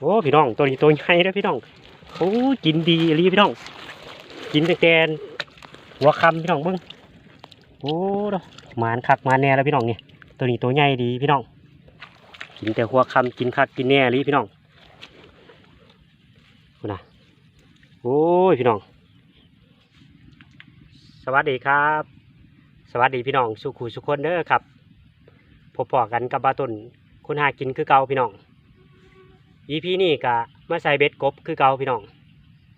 โอ้พี่น้องตัวนี้ตัวใหญ่แล้วพี่น้องโอ้กินดีอีพี่น้อง กินแต่แกนหัวคำพี่น้องเบิ้งโอ้ดอกหมานคักมาแน่แล้วพี่น้องเนี่ยตัวนี้ตัวใหญ่ดีพี่น้อง กินแต่หัวคำกินคักกินแน่อีพี่น้องนะโอ้ยพี่น้อง สวัสดีครับ สวัสดีพี่น้องสุขูสุคนเด้อครับพบปอกันกับบาตุนคุณหากินคือเก่าพี่น้อง อีพีนี่กะมาใส่เบ็ดกบคือเก่าพี่น้อง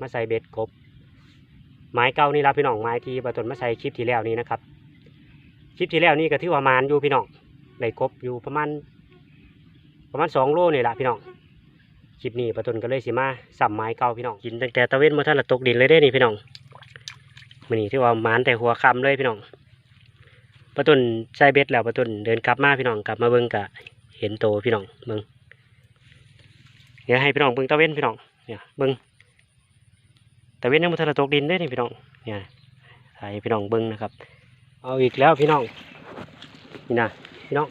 มาใส่เบ็ดกบ ไม้เก่านี่ละพี่น้องไม้ที่บาตุนมาใส่คลิปที่แล้วนี้นะครับ คลิปที่แล้วนี่ก็ถือว่ามานอยู่พี่น้องได้กบอยู่ประมาณประมาณสองโลนี่แหละพี่น้องคลิปนี้ประตุนก็เลยสิมาสัมไม้เก่าพี่น้องกินตั้งแต่ตะเวนมาท่านละตกดินเลยได้นี่พี่น้องมันนี่ที่ว่ามานแต่หัวคำเลยพี่น้องประตุนใส่เบ็ดแล้วประตุนเดินกลับมาพี่น้องกลับมาเบิ่งกะเห็นโตพี่น้องเบิ่ง ดี๋ยวให้พี่น้องเบิ่งตะเวนพี่น้องเนี่ยเบิ่งตะเวนยังมาท่านละตกดินได้นี่พี่น้องเนี่ยให้พี่น้องเบิ่งนะครับ เอาอีกแล้วพี่น้องนี่นะพี่น้อง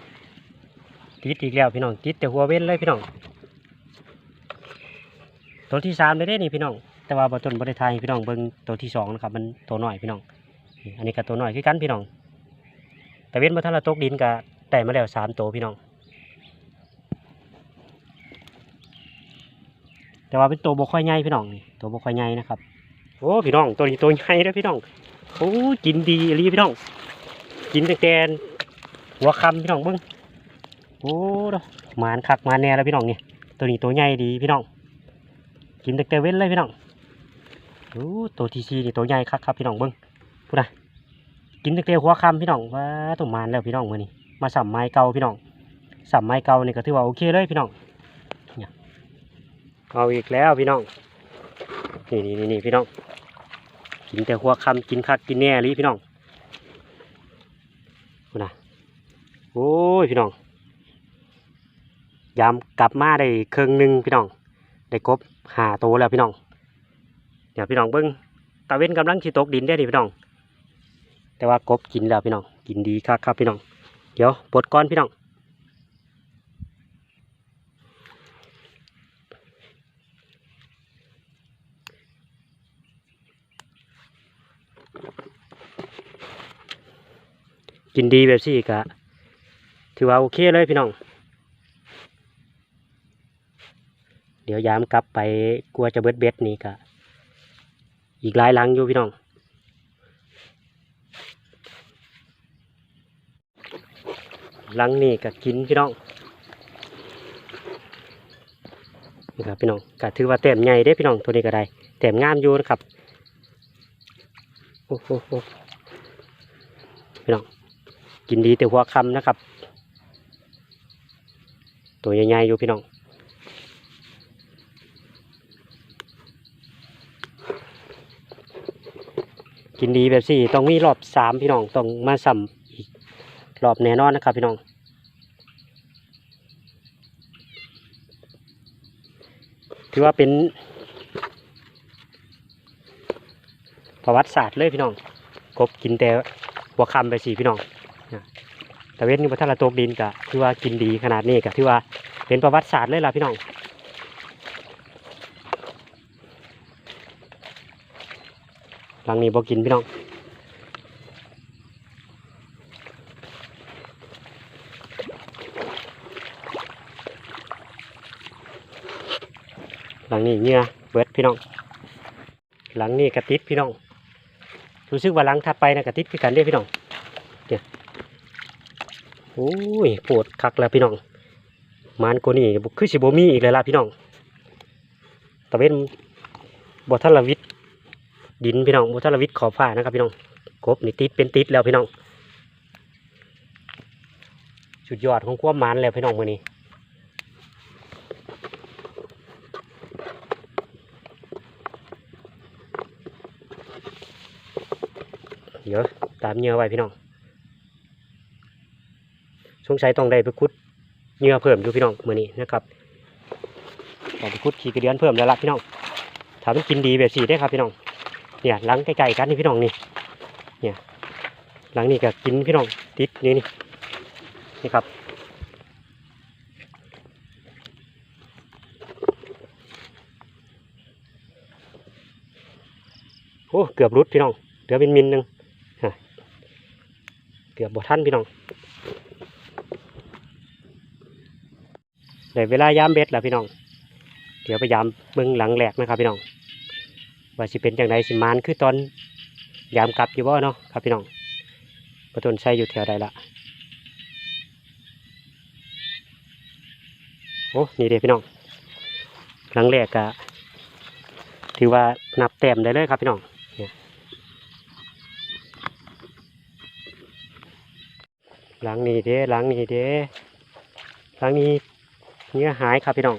ติดอีกแล้วพี่น้องติดแต่หัวเว้นเลยพี่น้องตัวที่สามเลยเด้นี่พี่น้อง แต่ว่าบต้นบริไทยพี่น้องเบิ่งตัวที่สองนะครับมันตัวหน่อยพี่น้อง อันนี้ก็ตัวหน่อยคือกันพี่น้อง แต่เว้นมาท่านละตกดินก็ได้มาแล้วสามตัวพี่น้อง แต่ว่าเป็นตัวบกค่อยใหญ่พี่น้องนี่ตัวบกค่อยใหญ่นะครับโอ้พี่น้องตัวนี้ตัวใหญ่แล้วพี่น้องโอ้กินดีอีหลีพี่น้อง กินแต่แกนหัวคำพี่น้องเบิ้งโอ้ดอกหมานคักมานแน่แล้วพี่น้องเนี่ยตัวนี้ตัวใหญ่ดีพี่น้อง กินแต่แกเว้นเลยพี่น้องโอ้ตัวทีซีนี่ตัวใหญ่คักครับพี่น้องเบิ้งพูดนะกินแต่แกหัวคำพี่น้องว่าตัวมานแล้วพี่น้องมือนี้มาสัมไม้เก่าพี่น้องสัมไม้เก่านี่ก็ถือว่าโอเคเลยพี่น้อง เอาอีกแล้วพี่น้องนี่นี่นี่นพี่น้องกินแต่หัวคำกินคักกินแน่ลยพี่น้องนะโอ้ยพี่น้องยามกลับมาได้ครึ่งหนึ่งพี่น้อง ได้กบหาโตแล้วพี่น้อง เดี๋ยวพี่น้องเบิ้งตาเว้นกำลังชิตกดินได้ดิพี่น้อง แต่ว่ากบกินแล้วพี่น้อง กินดีครับครับพี่น้อง เดี๋ยวปลดก้อนพี่น้อง กินดีแบบสี่กะถือว่าโอเคเลยพี่น้อง เดี๋ยวยามกลับไปกลัวจะเบิดเบ็ดนี่กะอีกหลายหลังอยู่พี่น้องหลังนี่ก็กินพี่น้องนี่ครับพี่น้องก็ถือว่าแต้มใหญ่ได้พี่น้องตัวนี้ก็ได้แต้มงามอยู่นะครับโอ้โหพี่น้อง กินดีแต่หัวคำนะครับ ตัวใหญ่ๆอยู่พี่น้องกินดีแบบสี่ต้องมีรอบสามพี่น้องต้องมาสัมอีกรอบแน่นอนนะครับ พี่น้อง ถือว่าเป็นประวัติศาสตร์เลยพี่น้องกบกินแต่หัวคำไปสี่พี่น้อง นะแต่เว้นอยู่บนทะเลตกดินกะถือว่ากินดีขนาดนี้กะถือว่าเป็นประวัติศาสตร์เลยล่ะพี่น้องหลังนี้บ่กินพี่น้องหลังนี้เงื่อเบิดพี่น้อง หลังนี้กระติดพี่น้องรู้สึกว่าหลังถัดไปนะกระติดคือกันเด้อพี่น้องเนี่ย โอ้ยปวดคักแล้วพี่น้องมานกว่านี้คือสิบมีอีกแล้วล่ะพี่น้องตะเวนบ่ทัลวิทย์ดินพี่น้องบุทรวิทย์ขอบฟ้านะครับพี่น้องกบนี่ติดเป็นติดแล้วพี่น้องสุดยอดของความหมันแล้วพี่น้องมือนี้เดี๋ยวตามเงือไว้พี่น้อง สงใช้ต้องได้ไปคุดเนื้อเพิ่มอยู่พี่น้องเมือนี้นะครับต้องไปคุดขี่กระเดือนเพิ่มแล้วละพี่น้องถามกินดีแบบสีได้ครับพี่น้องเนี่ยล้างใกลๆกันนี่พี่น้องนี่เนี่ยหลังนี้ก็กินพี่น้องติดนี่นี่นี่ครับโอ้เกือบรุดพี่น้องเหลือเป็นมินหนึ่งเกือบบท่านพี่น้อง ได้เวลายามเบ็ดแล้วพี่น้อง เดี๋ยวไปยามเบิ่งหลังแหลกนะครับพี่น้องว่าสิเป็นอย่างไรสิมานคือตอนยามกลับอยู่บ่เนาะครับพี่น้องประตนใช้อยู่แถวใดละโอ้นี่เด้พี่น้อง หลังแรกก็ถือว่านับแต้มได้เลยครับพี่น้องหลังนี้เด้หลังนี้เด้หลังนี้ เนื้อหายครับพี่น้อง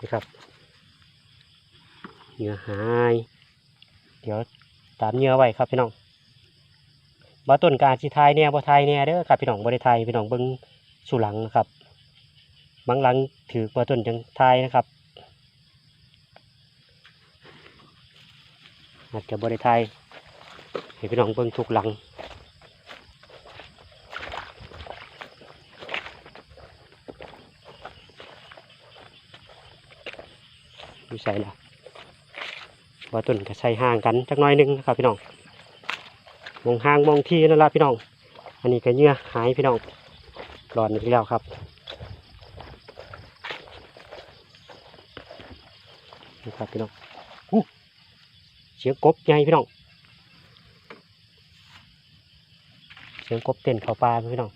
นี่ครับเหงื่อหาย เดี๋ยวตามเหงื่อไว้ครับพี่น้องบาต้นกอาสิทายเนี่ยบ่ทายเนี่ยเด้อครับพี่น้องบ่ได้ทายพี่น้องเบิ่งสู่หลังนะครับบางหลังถือบาต้นจังทายนะครับอาจจะบ่ได้ทายให้พี่น้องเบิ่งทุกหลัง ดูใส่ละว่าต้นก็ใส่ห่างกันจักน้อยหนึงนะครับพี่น้องมองห่างมองที่นั่นละพี่น้อง อันนี้ก็เหงื่อหายพี่น้องหลอนอีกแล้วครับนี่ครับพี่น้องเสียงกบใหญ่พี่น้อง เสียงกบเต้นเข้าป่าพี่น้อง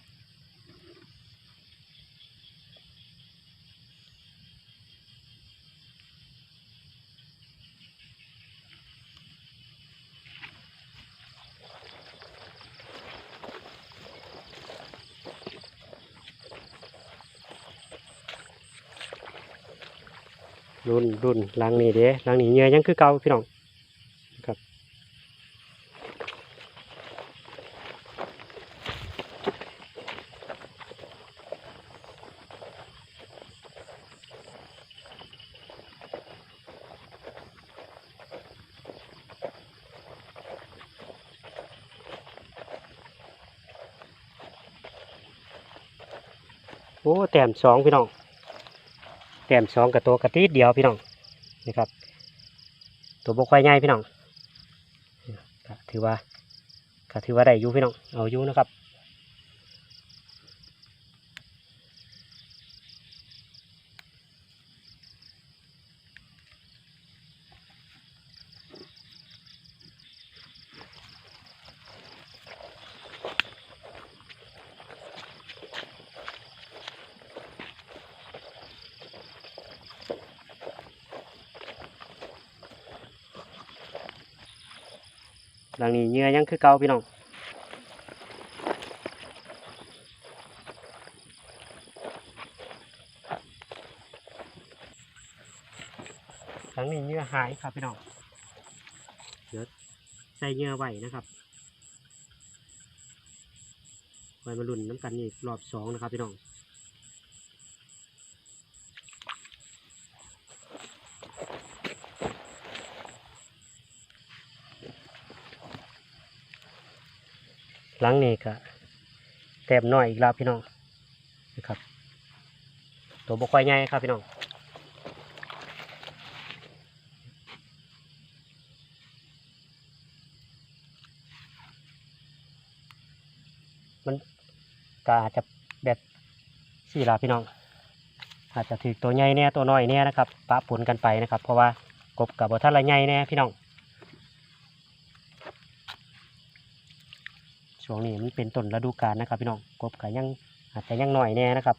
รุ่นรุ่นหลังนี้เด้หลังนี้เงื่อยังคือเก่าพี่น้องครับโอ้แต้มสองพี่น้อง ต้มสองกับตัวกระติดเดียวพี่น้องนี่ครับ ตัวบกควายใหญ่พี่น้องถือว่าถือว่าได้อยู่พี่น้องเอาอยู่นะครับหลังนี้ เหงื่อยังคือเก่าพี่น้องหลังนี้เหงื่อหายครับพี่น้องเดี๋ยวใส่เหงื่อไว้นะครับไว้มาลุ่นน้ำกันอีกรอบสองนะครับพี่น้อง หลังนี้ก็แต้มน้อยอีกแล้วพี่น้องนะครับ ตัวบกควายใหญ่ครับพี่น้องมันก็อาจจะแบบสี่ลาพี่น้อง อาจจะถือตัวใหญ่แน่ตัวน้อยแน่นะครับปะปนกันไปนะครับ เพราะว่ากบกับบท่านละใหญ่แน่พี่น้อง ช่วงนี้มันเป็นต้นฤดูกาลนะครับพี่น้องกบก็ยังอาจจะยังหน่อยแน่นะครับ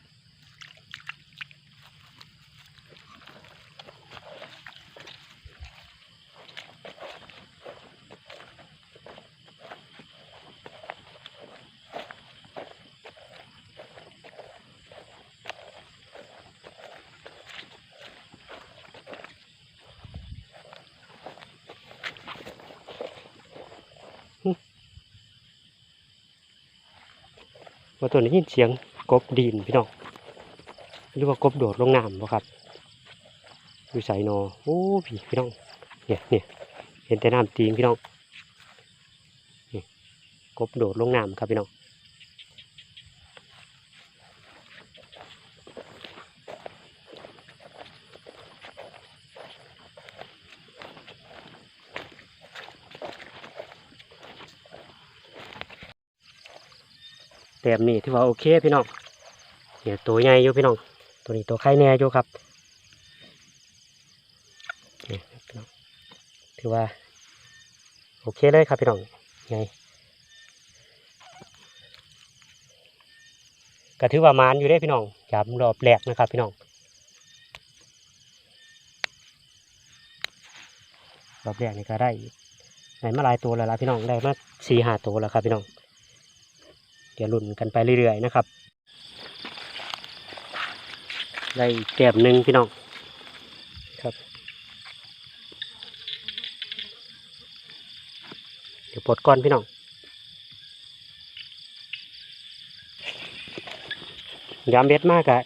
ว่าตัวนี้ยินเสียงกบดินพี่น้องหรือว่ากบโดดลงน้ำบ่ครับอยู่ใส่นอโอ้พี่พี่น้องเนี่ยเนี่ยเห็นแต่น้ำตีนพี่น้องกบโดดลงน้ำครับพี่น้อง แต้มนี่ถือว่าโอเคพี่น้องเดี๋ยวตัวใหญ่อยู่พี่น้อง ตัวนี้ตัวไข่แน่อยู่ครับนี่พี่น้องถือว่า โอเคเลยครับพี่น้องไงก็ถือว่ามานอยู่ได้พี่น้องจับรอบแรกนะครับพี่น้องรอบแรกนี่ก็ได้ได้มาหลายตัวแล้วล่ะพี่น้องได้มาสี่ห้าตัวแล้วครับพี่น้อง ดี๋ยวลุ้นกันไปเรื่อยๆนะครับ ได้แต้มหนึ่งพี่น้องครับ เดี๋ยวปลดก่อนพี่น้องยามเบ็ดมากอะ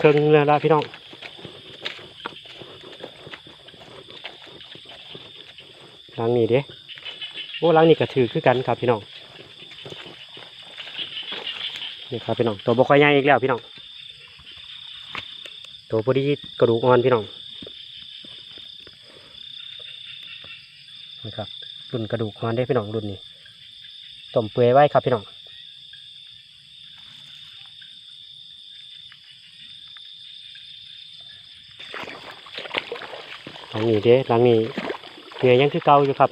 ครึ่งเลยละพี่น้องหลังนี้เด้โอ้หลังนี้ก็ถือคือกันครับพี่น้อง นี่ครับพี่น้องตัวบกควายใหญ่อีกแล้วพี่น้องตัวพอดีกระดูกอ่อนพี่น้องนี่ครับรุ่นกระดูกมันได้พี่น้องรุ่นนี้ต้มเปื่อยไว้ครับพี่น้องหลังนี้เด้หลังนี้เหนื่อยยังคือเก่าอยู่ครับ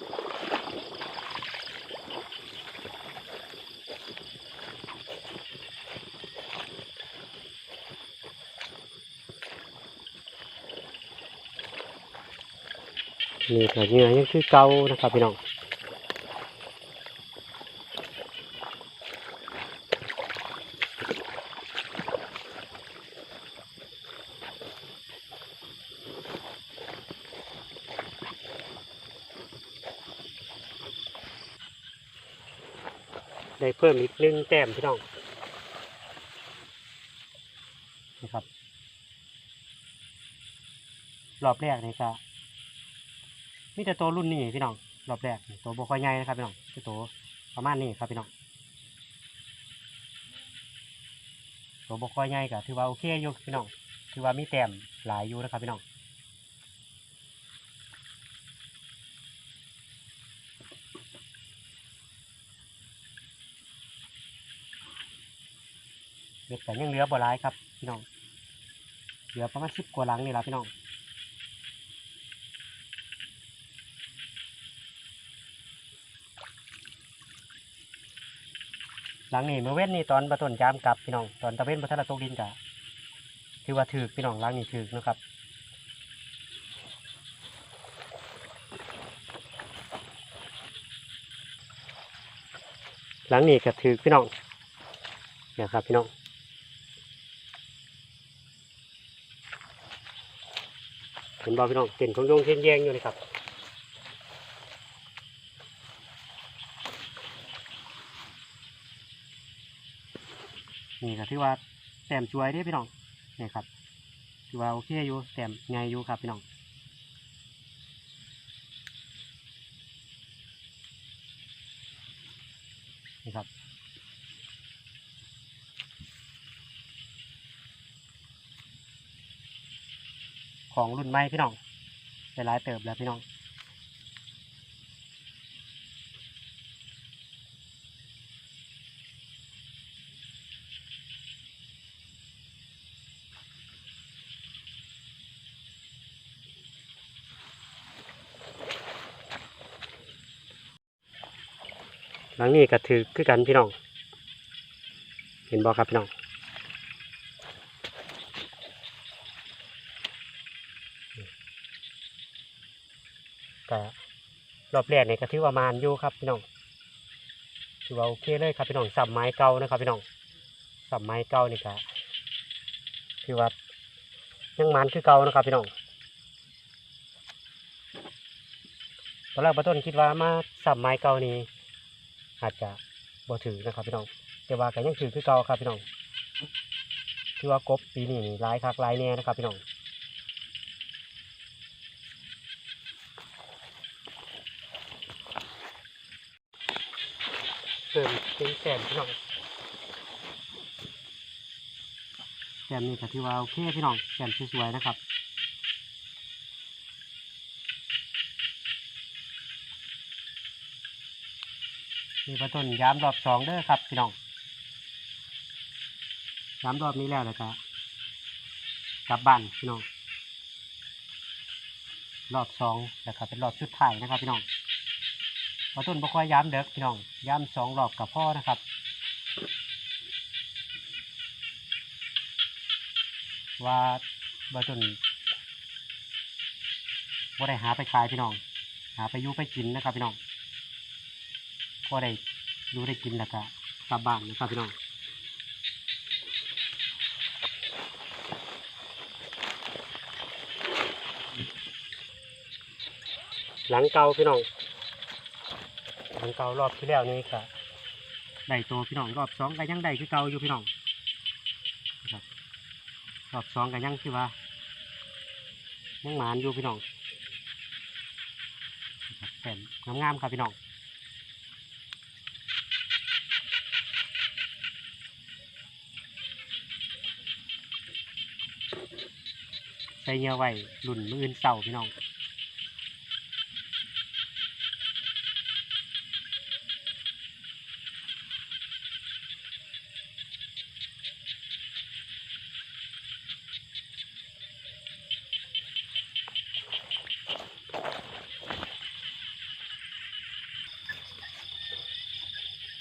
นี่ก็เหนื่อยยังคือเก่านะครับพี่น้องได้เพิ่มอีกหนึ่งแต้มพี่น้องนะครับ รอบแรกนี่ก็ มีแต่ตัวรุ่นนี้พี่น้องรอบแรกตัวบกใหญ่นะครับพี่น้องคือตัวประมาณนี้ครับพี่น้องตัวบกใหญ่ก็ถือว่าโอเคอยู่พี่น้องถือว่ามีแต้มหลายอยู่นะครับพี่น้องเด็กแต่ยังเหลือบ่หลายครับพี่น้องเหลือประมาณสิบกว่าหลังนี่ละพี่น้อง หลังนี้เมื่อเว้นนี่ตอนประตนจามกลับพี่น้องตอนตะเว้นประทัดตกดินกะถือว่าถือพี่น้องหลังนี้ถือนะครับหลังนี้ก็ถือพี่น้องเนี่ยครับพี่น้องเห็นบ่พี่น้องเต็นของโยงเทียนแยงอยู่เลยครับ นี่ก็ ถือว่าแต้มช่วยเด้พี่น้องนี่ครับถือว่าโอเคอยู่แต้มใหญ่อยู่ครับพี่น้องนี่ครับของรุ่นใหม่พี่น้องไปหลายเติบแล้วพี่น้อง หลังนี้ก็ถือคือกันพี่น้อง เห็นบอครับพี่น้องก็รอบแรกเนี่ยก็ถือว่ามานอยู่ครับพี่น้องถือว่าโอเคเลยครับพี่น้องสับไม้เก่านะครับพี่น้องสับไม้เก่านี่ก็ถือว่ายังมันคือเก่านะครับพี่น้องตอนแรกป้าต้นคิดว่ามาสับไม้เก่านี้ อาจจะบ่ถือนะครับพี่น้องแต่ว่าก็ยังถือคือเก่าครับพี่น้องถือว่ากบปีนี้นี่ร้ายคักร้ายแน่นะครับพี่น้องเติมเป็นแสนพี่น้องแสนนี่ก็ถือว่าโอเคพี่น้องแสนสวยๆนะครับ มีประต้นย้ำรอบสองเด้อครับพี่น้องย้ำรอบนี้แล้วแล้วก็กลับบ้านพี่น้อง รอบสองแล้วก็เป็นรอบสุดท้ายนะครับพี่น้องประต้นบ่ค่อยย้ำเด้อพี่น้องย้ำสองรอบกับพ่อนะครับว่าปะต้นบ่ได้หาไปขายพี่น้อง หาไปยูไปกินนะครับพี่น้อง ก็ได้อยูได้กินแล้วก็กลับบ้านนะครับพี่น้องหลังเก่าพี่น้อง หลังเก่ารอบที่แล้วนี่ก็ได้ตัวพี่น้องรอบสองก็ยังได้คือเก่าอยู่พี่น้องรอบสองก็ยังคือว่ายังหมานอยู่พี่น้องแต่งามๆครับพี่น้อง ใส่เหยื่อไว้หลุ่นมืออื่นเสาพี่น้อง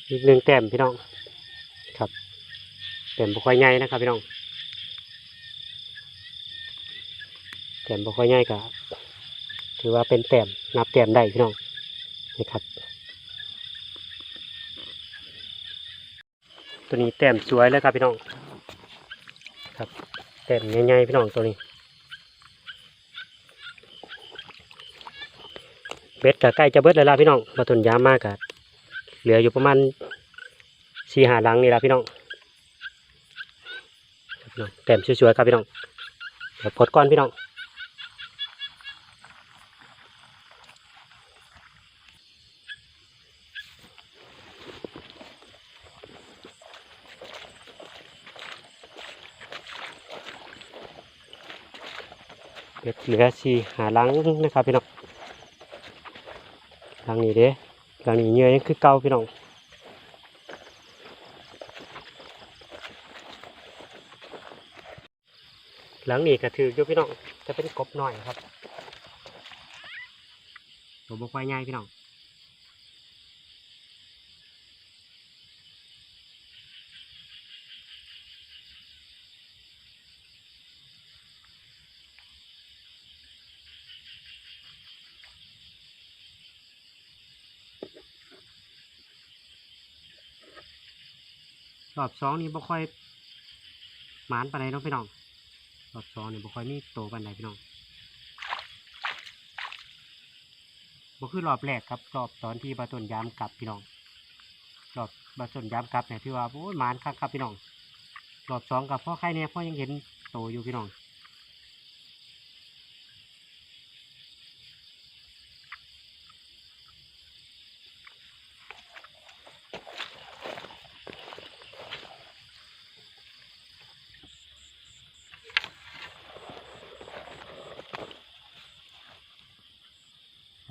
อีกหนึ่งแต้มพี่น้อง ครับแต้มบุค่อยใหญ่นะครับพี่น้อง แต้มบุค่อยใหญ่ก็ถือว่าเป็นแต้มนับแต้มได้พี่น้องนี่ครับ ตัวนี้แต้มสวยเลยครับพี่น้องครับแต้มใหญ่ๆพี่น้องตัวนี้เบ็ดก็ใกล้จะเบิดแล้วล่ะพี่น้องมาต้นยามมากกะเหลืออยู่ประมาณสี่หาหลังนี่ละพี่น้องแต้มสวยๆครับพี่น้องพดก้อนพี่น้องเบ็ดเห ลือสีหาลังนะครับพี่น้องลังนี้เด้หลังนี้เหงื่อยังคือเก่าพี่น้องหลังนี้ก็ถืออยู่พี่น้องจะเป็นกบหน่อยครับตัวบกไฟง่ายพี่น้อง รอบสองนี่บ่ค่อยหมานปานใดน้องพี่น้องรอบสองนี่บ่ค่อยมีโตปานใดพี่น้องบ่คือรอบแรกครับรอบตอนที่บาต้นยามกลับพี่น้องรอบบาต้นยามกลับเนี่ยที่ว่าโอ้ยหมานคักครับพี่น้องรอบสองกับพ่อไข่เนี่ยพ่อยังเห็นโตอยู่พี่น้อง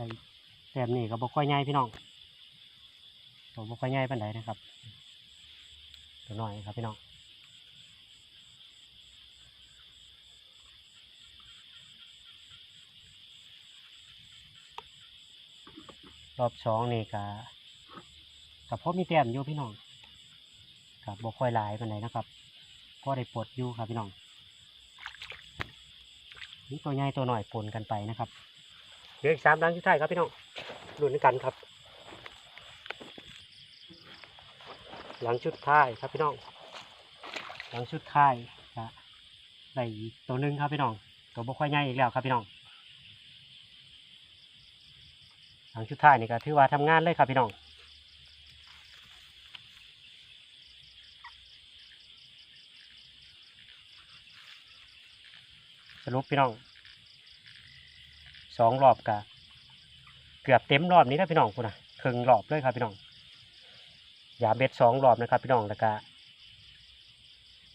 ส่แบบนี้ก็บ่ค่อยใหญ่พี่น้องตัวบ่ค่อยใหญ่ปานใดนนะครับ ตัวน้อยครับพี่น้องรอบสองนี่ก็กับพ่อมีแต้มอยู่พี่น้องกับบ่ค่อยหลายปานใดนนะครับก็ได้ปลดอยู่ครับพี่น้องนี่ตัวใหญ่ตัวหน้อยปนกันไปนะครับ เหลืออีกสามดังสุดท้ายครับพี่น้องลุ้นกันครับหลังชุดท้ายครับพี่น้องหลังชุดท้ายก็ได้อีกตัวหนึ่งครับพี่น้องตัวบกค่อยใหญ่อีกแล้วครับพี่น้องหลังชุดท้ายนี่ก็ถือว่าทำงานเลยครับพี่น้องสรุปพี่น้อง สองรอบกะเกือบเต็มรอบนี้แล้วพี่น้องคุณนะครึ่งรอบเลยครับพี่น้องยาเบ็ดสองรอบนะครับ พี่น้องแล้วก็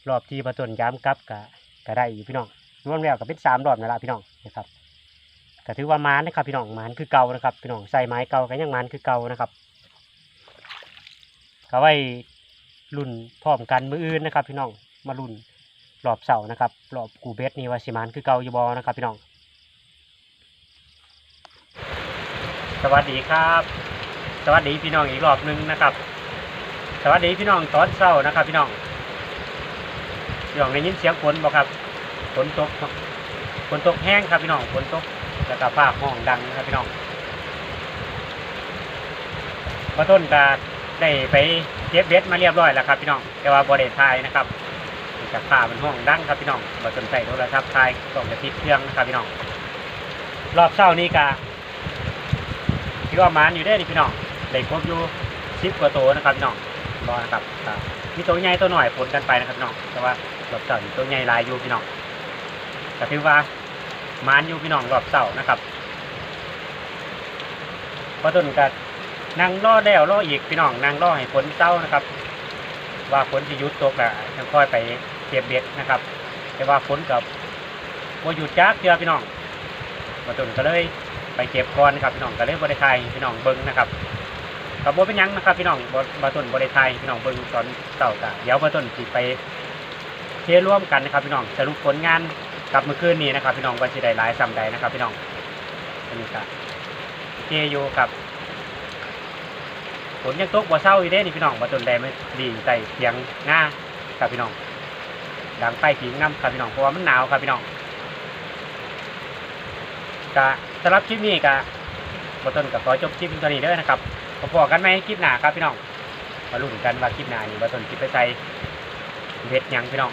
รอบที่ประตนย้ำกับกะก็ได้อยู่พี่น้องรวมแล้วก็เป็นสามรอบนั่นแหละพี่น้องนะครับก็ถือว่ามานนะครับพี่น้องมานคือเก่านะครับพี่น้องใส่ไม้เก่าก็ยังมานคือเก่านะครับก็ไว้รุ่นพร้อมกันมืออื่นนะครับ พี่น้องมารุ่นรอบเสาร์นะครับรอบกูเบสนี่ว่าสิมานคือเก่าอยู่บอนะครับพี่น้อง สวัสดีครับ สวัสดีพี่น้องอีกรอบหนึงนะครับ สวัสดีพี่น้องตอนเช้านะครับ พี่น้องพี่น้องได้ยินเสียงฝนบ่ครับฝนตกฝนตกแห้งครับพี่น้องฝนตกแล้วก็ฟ้าห้องดังนะครับพี่น้องมาต้นก็ได้ไปเก็บเบ็ดมาเรียบร้อยแล้วครับพี่น้องแต่ว่าบ่ได้ทายนะครับจากผ้ามันห้องดังครับพี่น้องบ่สนใจโทรศัพท์ทายต้องจะติดเครื่องนะครับพี่น้องรอบเช้านี้ก็พี่ ว่าหมานอยู่ได้อนี่พี่น้องได้ครบอยู่สิบกว่าตัวนะครับพี่น้องรอนะครับมีตัวใหญ่ตัวหน่อยผลกันไปนะครับพี่น้องแต่ว่ารอบเช้าตัวใหญ่ลายอยู่พี่น้องก็ถือว่าหมานอยู่พี่น้องรอบเช้านะครับพอต้นก็นั่งรอแล้วรออีกพี่น้องนั่งรอให้ฝนเช้านะครับ ว่าฝนจะยุดตกแล้วยังค่อยไปเก็บเบ็ดนะครับ แต่ว่าฝนกับว่าหยุดจักเดือพี่น้องมาตุนก็เลย ไปเก็บก่อนนะครับพี่น้องก็เลยบริไทยพี่น้องเบิ้งนะครับกับโบเป็นยังนะครับพี่น้องบ่มาตุนบริไทยพี่น้องเบิ้งตอนเต่าจ้ะเดี๋ยวมาตุนสิไปเทร่วมกันนะครับพี่น้องสรุปผลงานกับเมื่อคืนนี้นะครับ พี่น้องว่าสิได้หลายซ้ำใดนะครับพี่น้องอันนี้ก็เทอยู่กับฝนยังตกบ่เศร้าอยู่เด้นี่พี่น้องมาตุนได้ไม่ดีใส่เสียงง่าครับพี่น้องดังไฟผิงน้ำครับพี่น้องเพราะว่ามันหนาวครับพี่น้องกะ สำหรับคลิปนี้กับต้นกับขอจบคลิปเท่านี้เด้อนะครับพอๆกันไหมคลิปหน้าครับพี่น้อง มาลุ้นกันว่าคลิปหน้านี่บต้นคลิปไปใส่เบ็ดยังพี่น้อง